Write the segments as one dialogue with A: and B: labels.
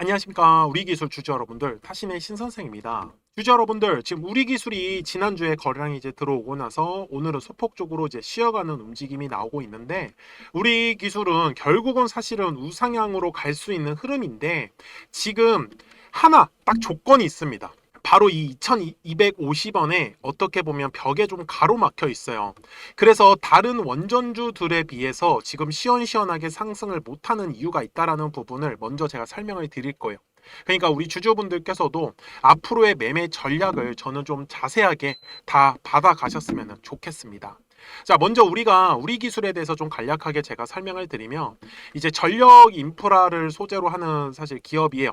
A: 안녕하십니까. 우리 기술 주주 여러분들 타신의 신선생입니다. 주주 여러분들 지금 우리 기술이 지난주에 거래량이 이제 들어오고 나서 오늘은 소폭적으로 이제 쉬어가는 움직임이 나오고 있는데 우리 기술은 결국은 사실은 우상향으로 갈 수 있는 흐름인데 지금 하나 딱 조건이 있습니다 바로 이 2250원에 어떻게 보면 벽에 좀 가로막혀 있어요. 그래서 다른 원전주들에 비해서 지금 시원시원하게 상승을 못하는 이유가 있다라는 부분을 먼저 제가 설명을 드릴 거예요. 그러니까 우리 주주분들께서도 앞으로의 매매 전략을 저는 좀 자세하게 다 받아 가셨으면 좋겠습니다. 자, 먼저 우리가 우리 기술에 대해서 좀 간략하게 제가 설명을 드리면 이제 전력 인프라를 소재로 하는 사실 기업이에요.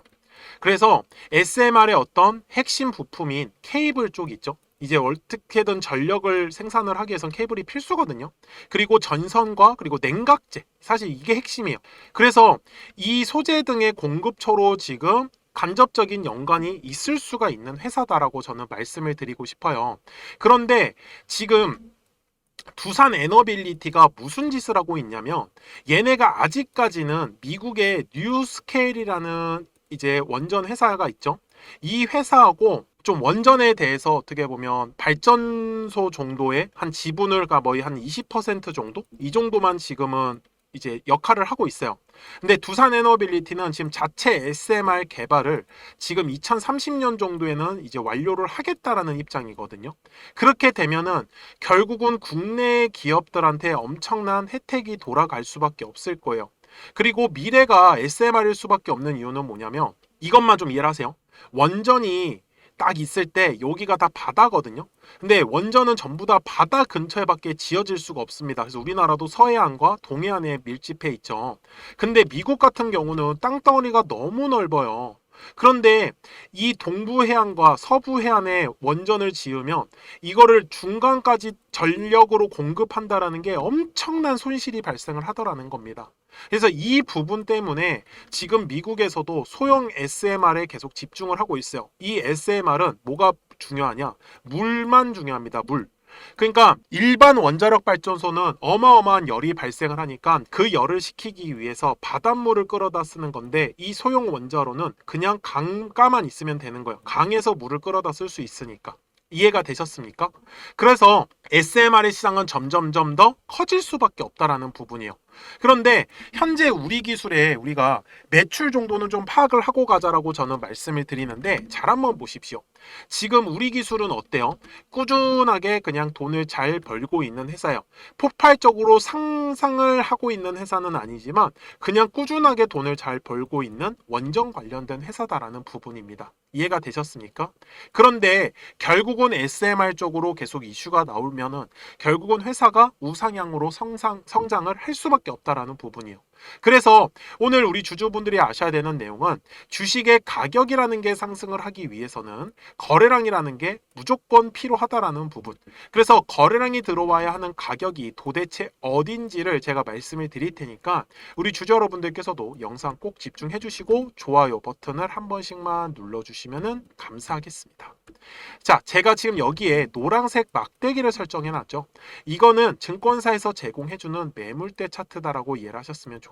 A: 그래서 SMR의 어떤 핵심 부품인 케이블 쪽 있죠. 이제 어떻게든 전력을 생산을 하기 위해선 케이블이 필수거든요. 그리고 전선과 그리고 냉각제 사실 이게 핵심이에요. 그래서 이 소재 등의 공급처로 지금 간접적인 연관이 있을 수가 있는 회사다라고 저는 말씀을 드리고 싶어요. 그런데 지금 두산 에너빌리티가 무슨 짓을 하고 있냐면 얘네가 아직까지는 미국의 뉴스케일이라는 이제 원전 회사가 있죠. 이 회사하고 좀 원전에 대해서 어떻게 보면 발전소 정도의 한 지분을 거의 한 20% 정도 이 정도만 지금은 이제 역할을 하고 있어요. 근데 두산 에너빌리티는 지금 자체 SMR 개발을 지금 2030년 정도에는 이제 완료를 하겠다라는 입장이거든요. 그렇게 되면은 결국은 국내 기업들한테 엄청난 혜택이 돌아갈 수밖에 없을 거예요. 그리고 미래가 SMR일 수밖에 없는 이유는 뭐냐면 이것만 좀 이해를 하세요. 원전이 딱 있을 때 여기가 다 바다거든요. 근데 원전은 전부 다 바다 근처에밖에 지어질 수가 없습니다. 그래서 우리나라도 서해안과 동해안에 밀집해 있죠. 근데 미국 같은 경우는 땅덩어리가 너무 넓어요. 그런데 이 동부 해안과 서부 해안에 원전을 지으면 이거를 중간까지 전력으로 공급한다라는 게 엄청난 손실이 발생을 하더라는 겁니다. 그래서 이 부분 때문에 지금 미국에서도 소형 SMR에 계속 집중을 하고 있어요. 이 SMR은 뭐가 중요하냐? 물만 중요합니다. 물. 그러니까 일반 원자력 발전소는 어마어마한 열이 발생을 하니까 그 열을 식히기 위해서 바닷물을 끌어다 쓰는 건데 이 소형 원자로는 그냥 강가만 있으면 되는 거예요. 강에서 물을 끌어다 쓸 수 있으니까. 이해가 되셨습니까? 그래서 SMR의 시장은 점점점 더 커질 수밖에 없다라는 부분이에요. 그런데 현재 우리 기술에 우리가 매출 정도는 좀 파악을 하고 가자라고 저는 말씀을 드리는데 잘 한번 보십시오. 지금 우리 기술은 어때요? 꾸준하게 그냥 돈을 잘 벌고 있는 회사예요. 폭발적으로 상상을 하고 있는 회사는 아니지만 그냥 꾸준하게 돈을 잘 벌고 있는 원전 관련된 회사다라는 부분입니다. 이해가 되셨습니까? 그런데 결국은 SMR 쪽으로 계속 이슈가 나오면은 결국은 회사가 우상향으로 성장, 성장을 할 수밖에 없다라는 부분이에요. 그래서 오늘 우리 주주분들이 아셔야 되는 내용은 주식의 가격이라는 게 상승을 하기 위해서는 거래량이라는 게 무조건 필요하다라는 부분. 그래서 거래량이 들어와야 하는 가격이 도대체 어딘지를 제가 말씀을 드릴 테니까 우리 주주 여러분들께서도 영상 꼭 집중해 주시고 좋아요 버튼을 한 번씩만 눌러 주시면 감사하겠습니다. 자, 제가 지금 여기에 노란색 막대기를 설정해 놨죠. 이거는 증권사에서 제공해 주는 매물대 차트다라고 이해를 하셨으면 좋겠습니다.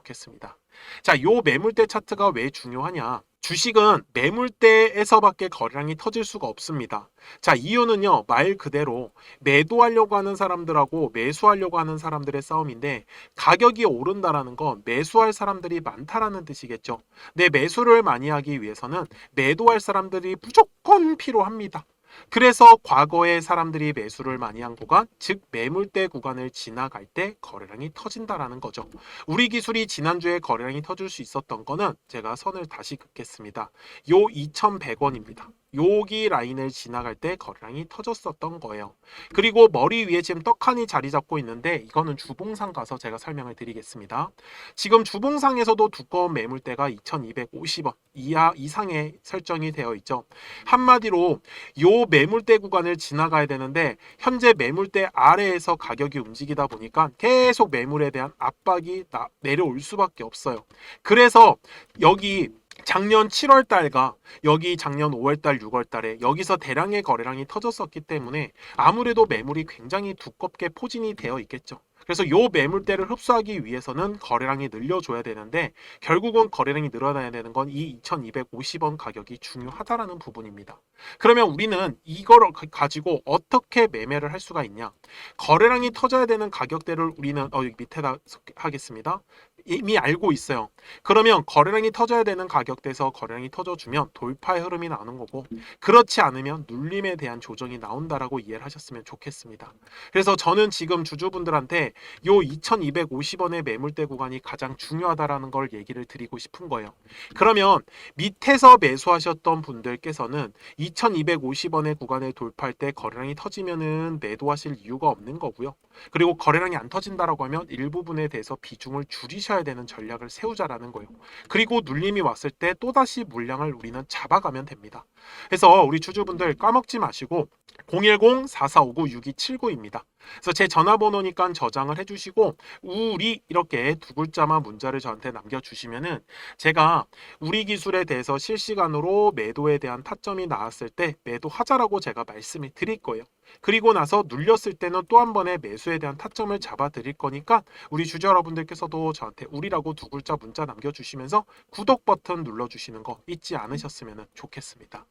A: 자, 요 매물대 차트가 왜 중요하냐? 주식은 매물대에서밖에 거래량이 터질 수가 없습니다. 자, 이유는요, 말 그대로 매도하려고 하는 사람들하고 매수하려고 하는 사람들의 싸움인데, 가격이 오른다라는 건 매수할 사람들이 많다라는 뜻이겠죠. 내 매수를 많이 하기 위해서는 매도할 사람들이 무조건 필요합니다. 그래서 과거에 사람들이 매수를 많이 한 구간, 즉 매물대 구간을 지나갈 때 거래량이 터진다라는 거죠. 우리 기술이 지난주에 거래량이 터질 수 있었던 거는 제가 선을 다시 긋겠습니다. 요 2,100원입니다. 여기 라인을 지나갈 때 거래량이 터졌었던 거예요. 그리고 머리 위에 지금 떡하니 자리 잡고 있는데 이거는 주봉상 가서 제가 설명을 드리겠습니다. 지금 주봉상에서도 두꺼운 매물대가 2250원 이하 이상에 설정이 되어 있죠. 한마디로 요 매물대 구간을 지나가야 되는데 현재 매물대 아래에서 가격이 움직이다 보니까 계속 매물에 대한 압박이 나, 내려올 수밖에 없어요. 그래서 여기 작년 7월 달과 여기 작년 5월 달, 6월 달에 여기서 대량의 거래량이 터졌었기 때문에 아무래도 매물이 굉장히 두껍게 포진이 되어 있겠죠. 그래서 요 매물대를 흡수하기 위해서는 거래량이 늘려줘야 되는데 결국은 거래량이 늘어나야 되는 건 이 2250원 가격이 중요하다라는 부분입니다. 그러면 우리는 이걸 가- 가지고 어떻게 매매를 할 수가 있냐? 거래량이 터져야 되는 가격대를 우리는 어 밑에다 하겠습니다. 이미 알고 있어요. 그러면 거래량이 터져야 되는 가격대에서 거래량이 터져주면 돌파의 흐름이 나오는 거고 그렇지 않으면 눌림에 대한 조정이 나온다라고 이해를 하셨으면 좋겠습니다. 그래서 저는 지금 주주분들한테 요 2250원의 매물대 구간이 가장 중요하다라는 걸 얘기를 드리고 싶은 거예요. 그러면 밑에서 매수하셨던 분들께서는 2250원의 구간을 돌파할 때 거래량이 터지면은 매도하실 이유가 없는 거고요. 그리고 거래량이 안 터진다라고 하면 일부분에 대해서 비중을 줄이셔야 되는 전략을 세우자라는 거예요. 그리고 눌림이 왔을 때 또다시 물량을 우리는 잡아가면 됩니다. 그래서 우리 주주분들 까먹지 마시고 010-4459-6279입니다. 그래서 제 전화번호니까 저장을 해주시고 우리 이렇게 두 글자만 문자를 저한테 남겨주시면은 제가 우리 기술에 대해서 실시간으로 매도에 대한 타점이 나왔을 때 매도하자라고 제가 말씀을 드릴 거예요. 그리고 나서 눌렸을 때는 또 한 번의 매수에 대한 타점을 잡아 드릴 거니까 우리 주주 여러분들께서도 저한테 우리라고 두 글자 문자 남겨주시면서 구독 버튼 눌러주시는 거 잊지 않으셨으면 좋겠습니다.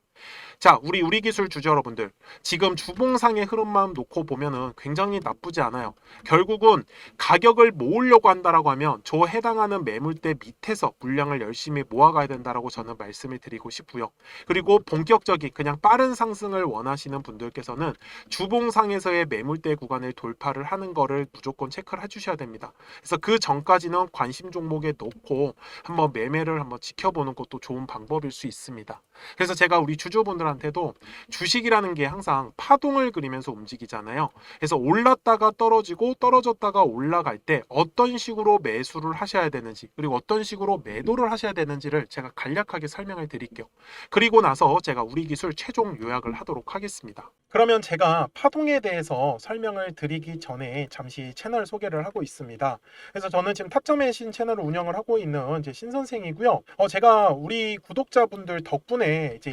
A: 자, 우리 우리 기술 주주 여러분들 지금 주봉상의 흐름만 놓고 보면은 굉장히 나쁘지 않아요. 결국은 가격을 모으려고 한다라고 하면 저 해당하는 매물대 밑에서 물량을 열심히 모아가야 된다라고 저는 말씀을 드리고 싶고요. 그리고 본격적인 그냥 빠른 상승을 원하시는 분들께서는 주봉상에서의 매물대 구간을 돌파를 하는 거를 무조건 체크를 해주셔야 됩니다. 그래서 그 전까지는 관심 종목에 놓고 한번 매매를 한번 지켜보는 것도 좋은 방법일 수 있습니다. 그래서 제가 우리 주주분들한테도 주식이라는 게 항상 파동을 그리면서 움직이잖아요. 그래서 올랐다가 떨어지고 떨어졌다가 올라갈 때 어떤 식으로 매수를 하셔야 되는지 그리고 어떤 식으로 매도를 하셔야 되는지를 제가 간략하게 설명을 드릴게요. 그리고 나서 제가 우리 기술 최종 요약을 하도록 하겠습니다. 그러면 제가 파동에 대해서 설명을 드리기 전에 잠시 채널 소개를 하고 있습니다. 그래서 저는 지금 타점의 신 채널을 운영을 하고 있는 이제 신 선생이고요. 어, 제가 우리 구독자분들 덕분에 이제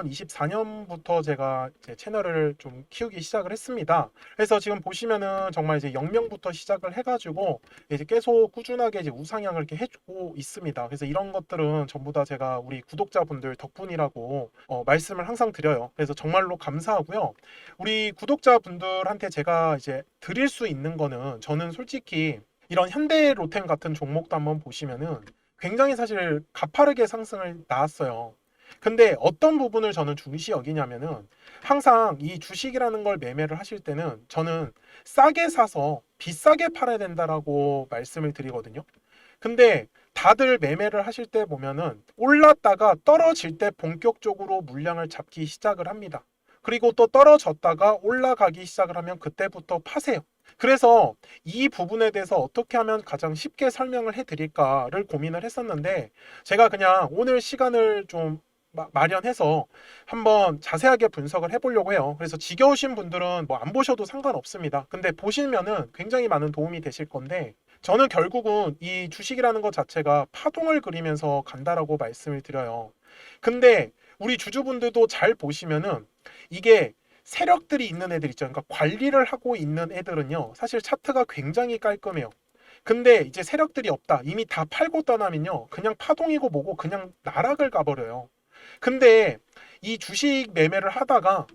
A: 2024년부터 제가 이제 채널을 좀 키우기 시작을 했습니다. 그래서 지금 보시면은 정말 이제 0명부터 시작을 해가지고 이제 계속 꾸준하게 이제 우상향을 이렇게 해주고 있습니다. 그래서 이런 것들은 전부 다 제가 우리 구독자분들 덕분이라고 어, 말씀을 항상 드려요. 그래서 정말로 감사하고요. 우리 구독자분들한테 제가 이제 드릴 수 있는 거는 저는 솔직히 이런 현대 로템 같은 종목도 한번 보시면은 굉장히 사실 가파르게 상승을 나왔어요. 근데 어떤 부분을 저는 중시 여기냐면은 항상 이 주식이라는 걸 매매를 하실 때는 저는 싸게 사서 비싸게 팔아야 된다라고 말씀을 드리거든요. 근데 다들 매매를 하실 때 보면은 올랐다가 떨어질 때 본격적으로 물량을 잡기 시작을 합니다. 그리고 또 떨어졌다가 올라가기 시작을 하면 그때부터 파세요. 그래서 이 부분에 대해서 어떻게 하면 가장 쉽게 설명을 해드릴까를 고민을 했었는데 제가 그냥 오늘 시간을 좀 마- 마련해서 한번 자세하게 분석을 해보려고 해요. 그래서 지겨우신 분들은 뭐 안 보셔도 상관없습니다. 근데 보시면은 굉장히 많은 도움이 되실 건데 저는 결국은 이 주식이라는 것 자체가 파동을 그리면서 간다라고 말씀을 드려요. 근데 우리 주주분들도 잘 보시면은 이게 세력들이 있는 애들 있죠. 그러니까 관리를 하고 있는 애들은요. 사실 차트가 굉장히 깔끔해요. 근데 이제 세력들이 없다. 이미 다 팔고 떠나면요. 그냥 파동이고 뭐고 그냥 나락을 가버려요. 근데 이 주식 매매를 하다가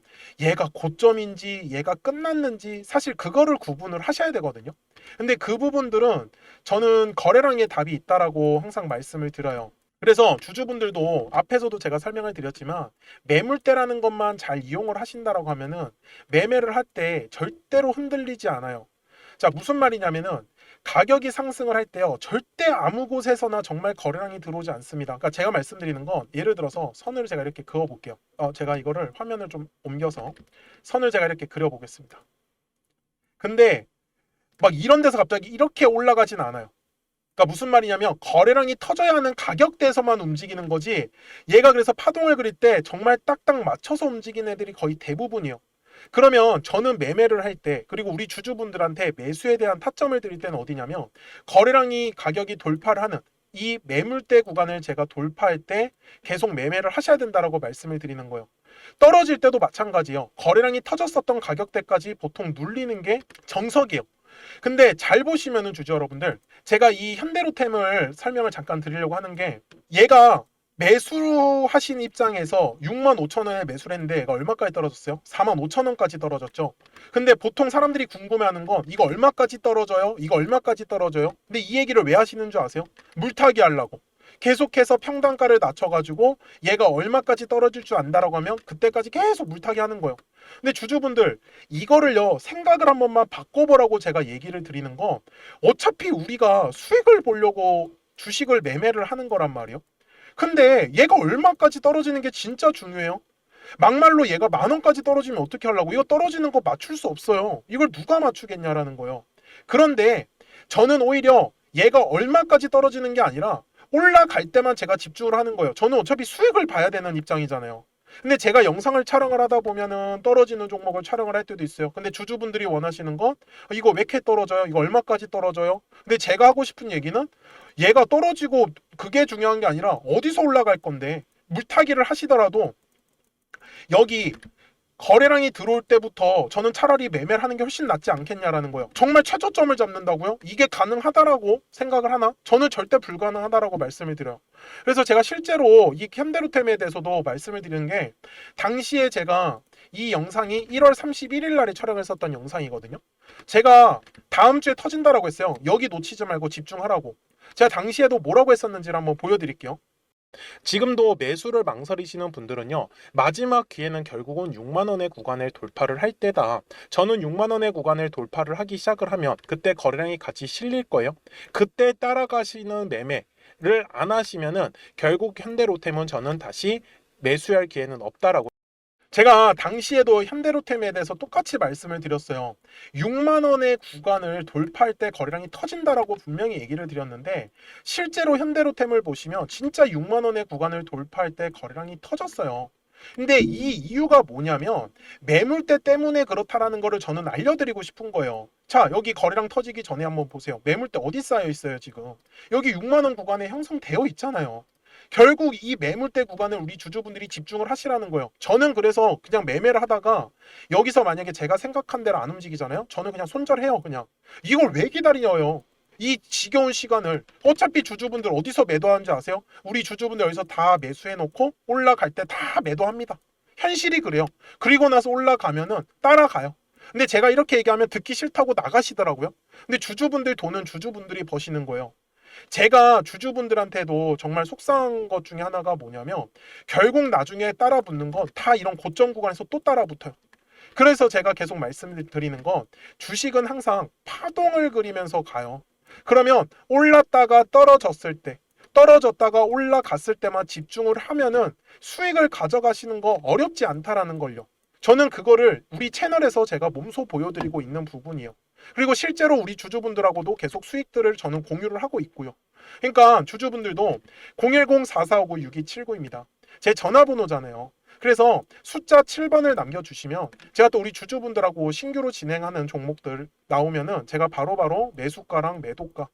A: 얘가 고점인지 얘가 끝났는지 사실 그거를 구분을 하셔야 되거든요. 근데 그 부분들은 저는 거래량의 답이 있다라고 항상 말씀을 드려요. 그래서 주주분들도 앞에서도 제가 설명을 드렸지만 매물대라는 것만 잘 이용을 하신다라고 하면은 매매를 할 때 절대로 흔들리지 않아요. 자, 무슨 말이냐면은 가격이 상승을 할 때요. 절대 아무 곳에서나 정말 거래량이 들어오지 않습니다. 그러니까 제가 말씀드리는 건 예를 들어서 선을 제가 이렇게 그어 볼게요. 어, 제가 이거를 화면을 좀 옮겨서 선을 제가 이렇게 그려 보겠습니다. 근데 막 이런 데서 갑자기 이렇게 올라가진 않아요. 그러니까 무슨 말이냐면 거래량이 터져야 하는 가격대에서만 움직이는 거지 얘가 그래서 파동을 그릴 때 정말 딱딱 맞춰서 움직이는 애들이 거의 대부분이에요. 그러면 저는 매매를 할 때 그리고 우리 주주분들한테 매수에 대한 타점을 드릴 때는 어디냐면 거래량이 가격이 돌파를 하는 이 매물대 구간을 제가 돌파할 때 계속 매매를 하셔야 된다라고 말씀을 드리는 거예요. 떨어질 때도 마찬가지예요. 거래량이 터졌었던 가격대까지 보통 눌리는 게 정석이에요. 근데 잘 보시면은 주주 여러분들 제가 이 현대로템을 설명을 잠깐 드리려고 하는 게 얘가 매수하신 입장에서 6만 5천 원에 매수를 했는데 얘가 얼마까지 떨어졌어요? 4만 5천 원까지 떨어졌죠. 근데 보통 사람들이 궁금해하는 건 이거 얼마까지 떨어져요? 이거 얼마까지 떨어져요? 근데 이 얘기를 왜 하시는 줄 아세요? 물타기 하려고. 계속해서 평단가를 낮춰가지고 얘가 얼마까지 떨어질 줄 안다라고 하면 그때까지 계속 물타기 하는 거예요. 근데 주주분들 이거를요 생각을 한 번만 바꿔보라고 제가 얘기를 드리는 거 어차피 우리가 수익을 보려고 주식을 매매를 하는 거란 말이에요. 근데 얘가 얼마까지 떨어지는 게 진짜 중요해요. 막말로 얘가 만 원까지 떨어지면 어떻게 하려고? 이거 떨어지는 거 맞출 수 없어요. 이걸 누가 맞추겠냐라는 거예요. 그런데 저는 오히려 얘가 얼마까지 떨어지는 게 아니라 올라갈 때만 제가 집중을 하는 거예요. 저는 어차피 수익을 봐야 되는 입장이잖아요. 근데 제가 영상을 촬영을 하다 보면은 떨어지는 종목을 촬영을 할 때도 있어요. 근데 주주분들이 원하시는 건 어, 이거 왜 이렇게 떨어져요? 이거 얼마까지 떨어져요? 근데 제가 하고 싶은 얘기는 얘가 떨어지고 그게 중요한 게 아니라 어디서 올라갈 건데 물타기를 하시더라도 여기 거래량이 들어올 때부터 저는 차라리 매매를 하는 게 훨씬 낫지 않겠냐라는 거예요. 정말 최저점을 잡는다고요? 이게 가능하다라고 생각을 하나? 저는 절대 불가능하다라고 말씀을 드려요. 그래서 제가 실제로 이 현대로템에 대해서도 말씀을 드리는 게 당시에 제가 이 영상이 1월 31일 날에 촬영했었던 영상이거든요. 제가 다음 주에 터진다라고 했어요. 여기 놓치지 말고 집중하라고. 제가 당시에도 뭐라고 했었는지를 한번 보여드릴게요. 지금도 매수를 망설이시는 분들은요. 마지막 기회는 결국은 6만 원의 구간을 돌파를 할 때다. 저는 6만 원의 구간을 돌파를 하기 시작을 하면 그때 거래량이 같이 실릴 거예요. 그때 따라가시는 매매를 안 하시면은 결국 현대로템은 저는 다시 매수할 기회는 없다라고 제가 당시에도 현대로템에 대해서 똑같이 말씀을 드렸어요. 6만 원의 구간을 돌파할 때 거래량이 터진다라고 분명히 얘기를 드렸는데 실제로 현대로템을 보시면 진짜 6만 원의 구간을 돌파할 때 거래량이 터졌어요. 근데 이 이유가 뭐냐면 매물대 때문에 그렇다라는 거를 저는 알려드리고 싶은 거예요. 자, 여기 거래량 터지기 전에 한번 보세요. 매물대 어디 쌓여 있어요, 지금? 여기 6만 원 구간에 형성되어 있잖아요. 결국 이 매물대 구간을 우리 주주분들이 집중을 하시라는 거예요. 저는 그래서 그냥 매매를 하다가 여기서 만약에 제가 생각한 대로 안 움직이잖아요. 저는 그냥 손절해요, 그냥. 이걸 왜 기다려요? 이 지겨운 시간을 어차피 주주분들 어디서 매도하는지 아세요? 우리 주주분들 여기서 다 매수해 놓고 올라갈 때 다 매도합니다. 현실이 그래요. 그리고 나서 올라가면은 따라가요. 근데 제가 이렇게 얘기하면 듣기 싫다고 나가시더라고요. 근데 주주분들 돈은 주주분들이 버시는 거예요. 제가 주주분들한테도 정말 속상한 것 중에 하나가 뭐냐면 결국 나중에 따라 붙는 건 다 이런 고점 구간에서 또 따라 붙어요. 그래서 제가 계속 말씀드리는 건 주식은 항상 파동을 그리면서 가요. 그러면 올랐다가 떨어졌을 때 떨어졌다가 올라갔을 때만 집중을 하면은 수익을 가져가시는 거 어렵지 않다라는 걸요. 저는 그거를 우리 채널에서 제가 몸소 보여드리고 있는 부분이에요. 그리고 실제로 우리 주주분들하고도 계속 수익들을 저는 공유를 하고 있고요. 그러니까 주주분들도 010-4459-6279입니다. 제 전화번호잖아요. 그래서 숫자 7번을 남겨주시면 제가 또 우리 주주분들하고 신규로 진행하는 종목들 나오면은 제가 바로바로 매수가랑 매도가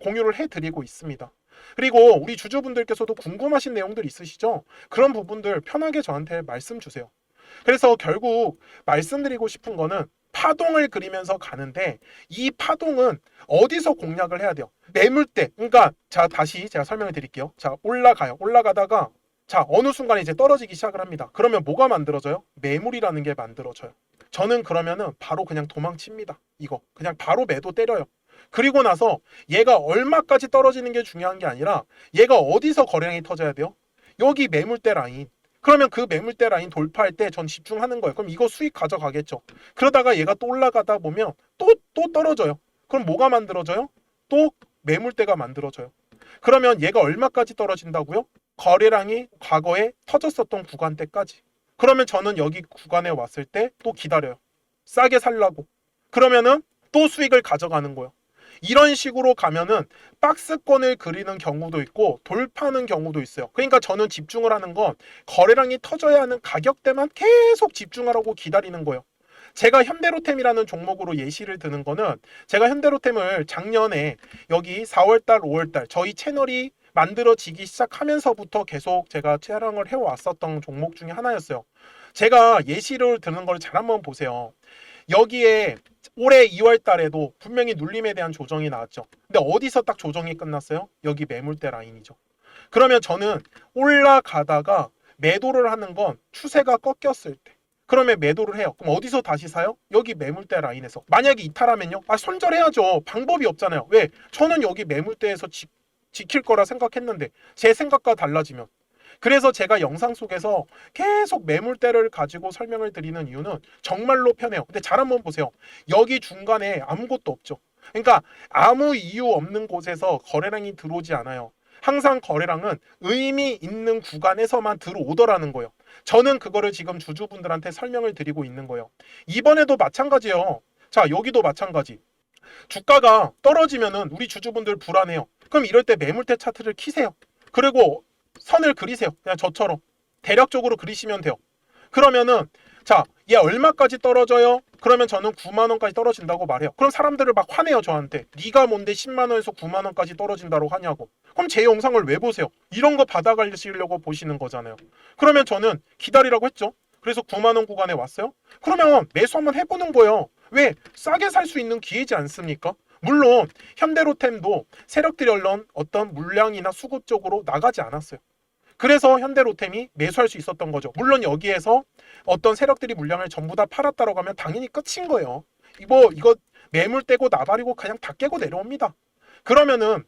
A: 공유를 해드리고 있습니다. 그리고 우리 주주분들께서도 궁금하신 내용들 있으시죠? 그런 부분들 편하게 저한테 말씀 주세요. 그래서 결국 말씀드리고 싶은 거는 파동을 그리면서 가는데 이 파동은 어디서 공략을 해야 돼요? 매물대. 그러니까 자 다시 제가 설명을 드릴게요. 자 올라가요. 올라가다가 자 어느 순간에 이제 떨어지기 시작을 합니다. 그러면 뭐가 만들어져요? 매물이라는 게 만들어져요. 저는 그러면은 바로 그냥 도망칩니다. 이거 그냥 바로 매도 때려요. 그리고 나서 얘가 얼마까지 떨어지는 게 중요한 게 아니라 얘가 어디서 거래량이 터져야 돼요? 여기 매물대 라인. 그러면 그 매물대 라인 돌파할 때 전 집중하는 거예요. 그럼 이거 수익 가져가겠죠. 그러다가 얘가 또 올라가다 보면 또, 또 떨어져요. 그럼 뭐가 만들어져요? 또 매물대가 만들어져요. 그러면 얘가 얼마까지 떨어진다고요? 거래량이 과거에 터졌었던 구간대까지. 그러면 저는 여기 구간에 왔을 때 또 기다려요. 싸게 살라고. 그러면은 또 수익을 가져가는 거예요. 이런 식으로 가면은 박스권을 그리는 경우도 있고 돌파하는 경우도 있어요. 그러니까 저는 집중을 하는 건 거래량이 터져야 하는 가격대만 계속 집중하라고 기다리는 거예요. 제가 현대로템이라는 종목으로 예시를 드는 거는 제가 현대로템을 작년에 여기 4월달, 5월달 저희 채널이 만들어지기 시작하면서부터 계속 제가 촬영을 해왔었던 종목 중에 하나였어요. 제가 예시를 드는 걸 잘 한번 보세요. 여기에 올해 2월 달에도 분명히 눌림에 대한 조정이 나왔죠. 근데 어디서 딱 조정이 끝났어요? 여기 매물대 라인이죠. 그러면 저는 올라가다가 매도를 하는 건 추세가 꺾였을 때. 그러면 매도를 해요. 그럼 어디서 다시 사요? 여기 매물대 라인에서. 만약에 이탈하면요? 아, 손절해야죠. 방법이 없잖아요. 왜? 저는 여기 매물대에서 지, 지킬 거라 생각했는데 제 생각과 달라지면. 그래서 제가 영상 속에서 계속 매물대를 가지고 설명을 드리는 이유는 정말로 편해요. 근데 잘 한번 보세요. 여기 중간에 아무것도 없죠. 그러니까 아무 이유 없는 곳에서 거래량이 들어오지 않아요. 항상 거래량은 의미 있는 구간에서만 들어오더라는 거예요. 저는 그거를 지금 주주분들한테 설명을 드리고 있는 거예요. 이번에도 마찬가지예요. 자, 여기도 마찬가지. 주가가 떨어지면은 우리 주주분들 불안해요. 그럼 이럴 때 매물대 차트를 키세요. 그리고 선을 그리세요. 그냥 저처럼 대략적으로 그리시면 돼요. 그러면은 자, 얘 얼마까지 떨어져요? 그러면 저는 9만 원까지 떨어진다고 말해요. 그럼 사람들을 막 화내요, 저한테. 네가 뭔데 10만 원에서 9만 원까지 떨어진다고 하냐고. 그럼 제 영상을 왜 보세요? 이런 거 받아가시려고 보시는 거잖아요. 그러면 저는 기다리라고 했죠. 그래서 9만 원 구간에 왔어요. 그러면 매수 한번 해보는 거예요. 왜? 싸게 살 수 있는 기회지 않습니까? 물론 현대로템도 세력들이 얼른 어떤 물량이나 수급 쪽으로 나가지 않았어요. 그래서 현대로템이 매수할 수 있었던 거죠. 물론 여기에서 어떤 세력들이 물량을 전부 다 팔았다라고 하면 당연히 끝인 거예요. 이거 이거 매물 떼고 나발이고 그냥 다 깨고 내려옵니다. 그러면은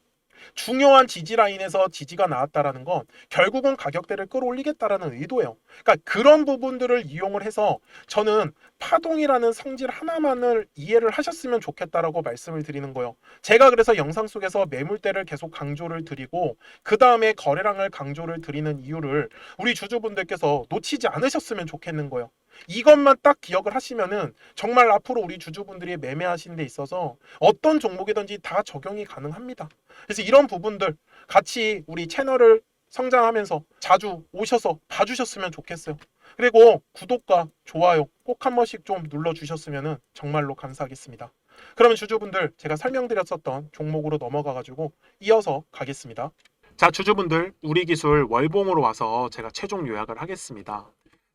A: 중요한 지지 라인에서 지지가 나왔다라는 건 결국은 가격대를 끌어올리겠다라는 의도예요. 그러니까 그런 부분들을 이용을 해서 저는 파동이라는 성질 하나만을 이해를 하셨으면 좋겠다라고 말씀을 드리는 거예요. 제가 그래서 영상 속에서 매물대를 계속 강조를 드리고 그 다음에 거래량을 강조를 드리는 이유를 우리 주주분들께서 놓치지 않으셨으면 좋겠는 거예요. 이것만 딱 기억을 하시면은 정말 앞으로 우리 주주분들이 매매하시는 데 있어서 어떤 종목이든지 다 적용이 가능합니다. 그래서 이런 부분들 같이 우리 채널을 성장하면서 자주 오셔서 봐주셨으면 좋겠어요. 그리고 구독과 좋아요 꼭 한 번씩 좀 눌러주셨으면 정말로 감사하겠습니다. 그러면 주주분들 제가 설명드렸었던 종목으로 넘어가가지고 이어서 가겠습니다. 자, 주주분들 우리 기술 월봉으로 와서 제가 최종 요약을 하겠습니다.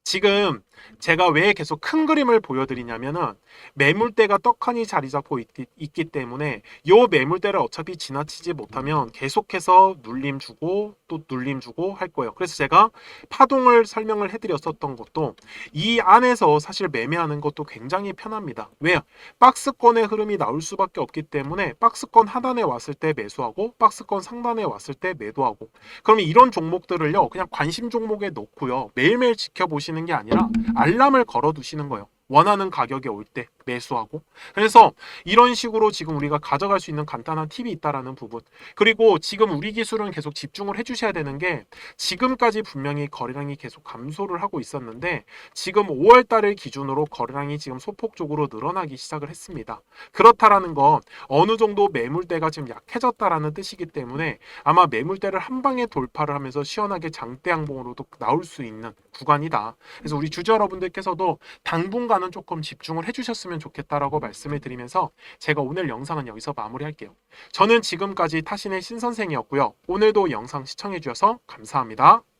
A: 지금 제가 왜 계속 큰 그림을 보여드리냐면은 매물대가 떡하니 자리 잡고 있, 기 때문에 요 매물대를 어차피 지나치지 못하면 계속해서 눌림 주고 또 눌림 주고 할 거예요. 그래서 제가 파동을 설명을 해드렸었던 것도 이 안에서 사실 매매하는 것도 굉장히 편합니다. 왜요? 박스권의 흐름이 나올 수밖에 없기 때문에 박스권 하단에 왔을 때 매수하고 박스권 상단에 왔을 때 매도하고 그러면 이런 종목들을요 그냥 관심 종목에 놓고요 매일매일 지켜보시는 게 아니라 알람을 걸어 두시는 거예요. 원하는 가격에 올 때 매수하고. 그래서 이런 식으로 지금 우리가 가져갈 수 있는 간단한 팁이 있다라는 부분. 그리고 지금 우리 기술은 계속 집중을 해주셔야 되는 게 지금까지 분명히 거래량이 계속 감소를 하고 있었는데 지금 5월 달을 기준으로 거래량이 지금 소폭적으로 늘어나기 시작을 했습니다. 그렇다라는 건 어느 정도 매물대가 지금 약해졌다라는 뜻이기 때문에 아마 매물대를 한 방에 돌파를 하면서 시원하게 장대 양봉으로도 나올 수 있는 구간이다. 그래서 우리 주주 여러분들께서도 당분 간은 조금 집중을 해주셨으면 좋겠다라고 말씀을 드리면서 제가 오늘 영상은 여기서 마무리할게요. 저는 지금까지 타신의 신선생이었고요. 오늘도 영상 시청해 주셔서 감사합니다.